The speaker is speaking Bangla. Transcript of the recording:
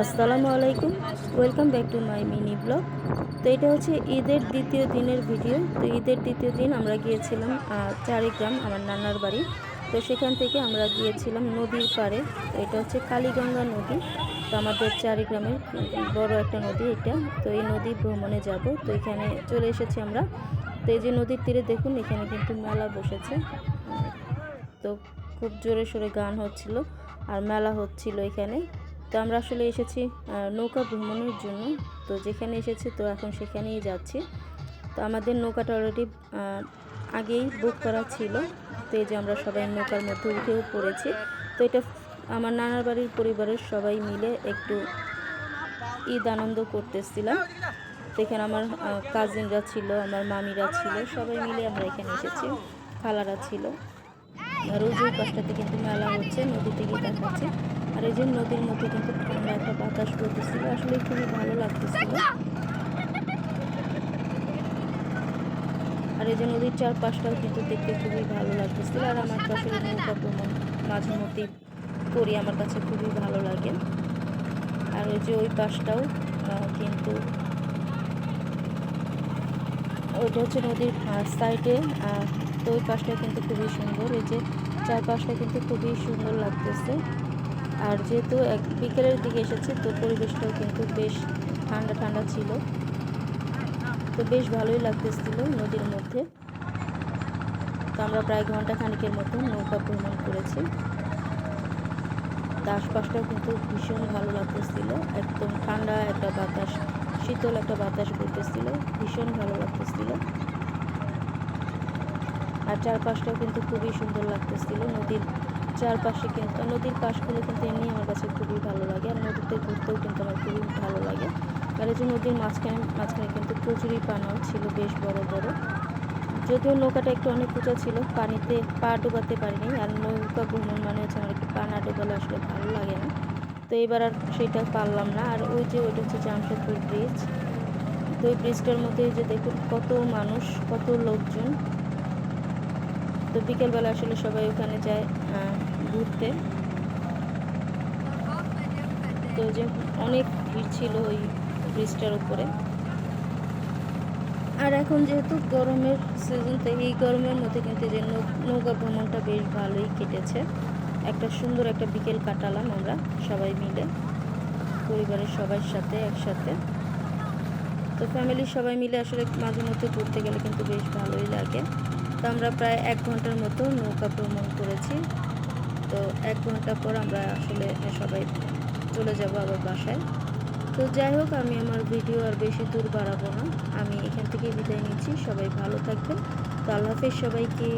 আসসালামু আলাইকুম। Welcome back to my mini blog তো এটা হচ্ছে ঈদের দ্বিতীয় দিনের ভিডিও তো ঈদের দ্বিতীয় দিন আমরা গিয়েছিলাম চারিগ্রাম, আমার নানার বাড়ি। তো সেখান থেকে আমরা গিয়েছিলাম নদীর পাড়ে। তো এটা হচ্ছে কালীগঙ্গা নদী। তো আমাদের চারিগ্রামের বড় একটা নদী এটা। তো এই নদী ভ্রমণে যাব। তো এখানে চলে এসেছি আমরা। তো এই যে নদীর তীরে দেখুন, এখানে কিন্তু মেলা বসেছে। তো খুব জোরে সোরে গান হচ্ছিল, আর মেলা হচ্ছিল এখানে। তো আমরা আসলে এসেছি নৌকা ভ্রমণের জন্য। তো যেখানে এসেছি, তো এখন সেখানেই যাচ্ছি। তো আমাদের নৌকাটা অলরেডি আগেই বুক করা ছিল। তো এই যে আমরা সবাই নৌকার মধ্যে উঠেও পড়েছি। তো এটা আমার নানার বাড়ির পরিবারের সবাই মিলে একটু ঈদ আনন্দ করতেছিলাম। তো এখানে আমার কাজিনরা ছিল, আমার মামিরা ছিল, সবাই মিলে আমরা এখানে এসেছি। খালারা ছিল। আর ওই পাশটাতে কিন্তু মেলা হচ্ছে নদী থেকে দেখাচ্ছে। আর এই যে নদীর মধ্যে কিন্তু ঠান্ডা একটা বাতাস করতেছিল, আসলে খুবই ভালো লাগতেছিল। আর এই যে নদীর চারপাশটাও কিন্তু দেখতে খুবই ভালো লাগতেছিল, আর আমার তো আসলে নৌকা ভ্রমণ মাঝে মধ্যেই করি আমার কাছে খুবই ভালো লাগে। আর ওই যে ওই পাশটাও কিন্তু ওইটা হচ্ছে নদীর সাইডে তো ওই পাশটা কিন্তু খুবই সুন্দর, এই যে চারপাশটা কিন্তু খুবই সুন্দর লাগতেছে। আর যেহেতু এক বিকেলের দিকে এসেছে, তো পরিবেশটাও কিন্তু বেশ ঠান্ডা ঠান্ডা ছিল। তো বেশ ভালোই লাগতেছিল নদীর মধ্যে। তো আমরা প্রায় ঘণ্টা খানিকের মতো নৌকা ভ্রমণ করেছি। তো আশপাশটাও কিন্তু ভীষণ ভালো লাগতেছিল। একদম ঠান্ডা একটা বাতাস, শীতল একটা বাতাস করতেছিল ভীষণ ভালো লাগতেছিল। আর চারপাশটাও কিন্তু খুবই সুন্দর লাগতেছিল নদীর চারপাশে কিন্তু, নদীর পাশগুলো কিন্তু এমনি আমার কাছে খুবই ভালো লাগে আর নদীতে ঘুরতেও কিন্তু আমার খুবই ভালো লাগে। আর এই যে নদীর মাঝখানে মাঝখানে কিন্তু প্রচুরই পানাও ছিল বেশ বড় বড়। যদিও নৌকাটা একটু অনেক উঁচা ছিল, পানিতে পা ডোবাতে পারিনি আর নৌকা ভ্রমণ মানে হচ্ছে আমার একটু পা না ডোবালে আসলে ভালো লাগে না। তো এবার আর সেটা পারলাম না। আর ওই যে ওইটা হচ্ছে জামশেদপুর ব্রিজ তো ওই ব্রিজটার মধ্যে যে দেখুন কত মানুষ, কত লোকজন। তো বিকেলবেলা আসলে সবাই ওখানে যায় ঘুরতে। তো যে অনেক ভিড় ছিল ওই ব্রিজটার উপরে। আর এখন যেহেতু গরমের সিজন তো এই গরমের মধ্যে কিন্তু যে নৌকা ভ্রমণটা বেশ ভালোই কেটেছে। একটা সুন্দর একটা বিকেল কাটালাম আমরা সবাই মিলে, পরিবারের সবার সাথে একসাথে। তো ফ্যামিলির সবাই মিলে আসলে মাঝে মধ্যে ঘুরতে গেলে কিন্তু বেশ ভালোই লাগে। তো আমরা প্রায় এক ঘণ্টার মতো নৌকা ভ্রমণ করেছি। তো এক ঘণ্টা পর আমরা আসলে সবাই চলে যাব আবার বাসায়। তো যাই হোক, আমি আমার ভিডিও আর বেশি দূর বাড়াবো না। আমি এখান থেকে বিদায় নিচ্ছি। সবাই ভালো থাকবেন। তো আল্লাহ হাফেজ সবাইকে।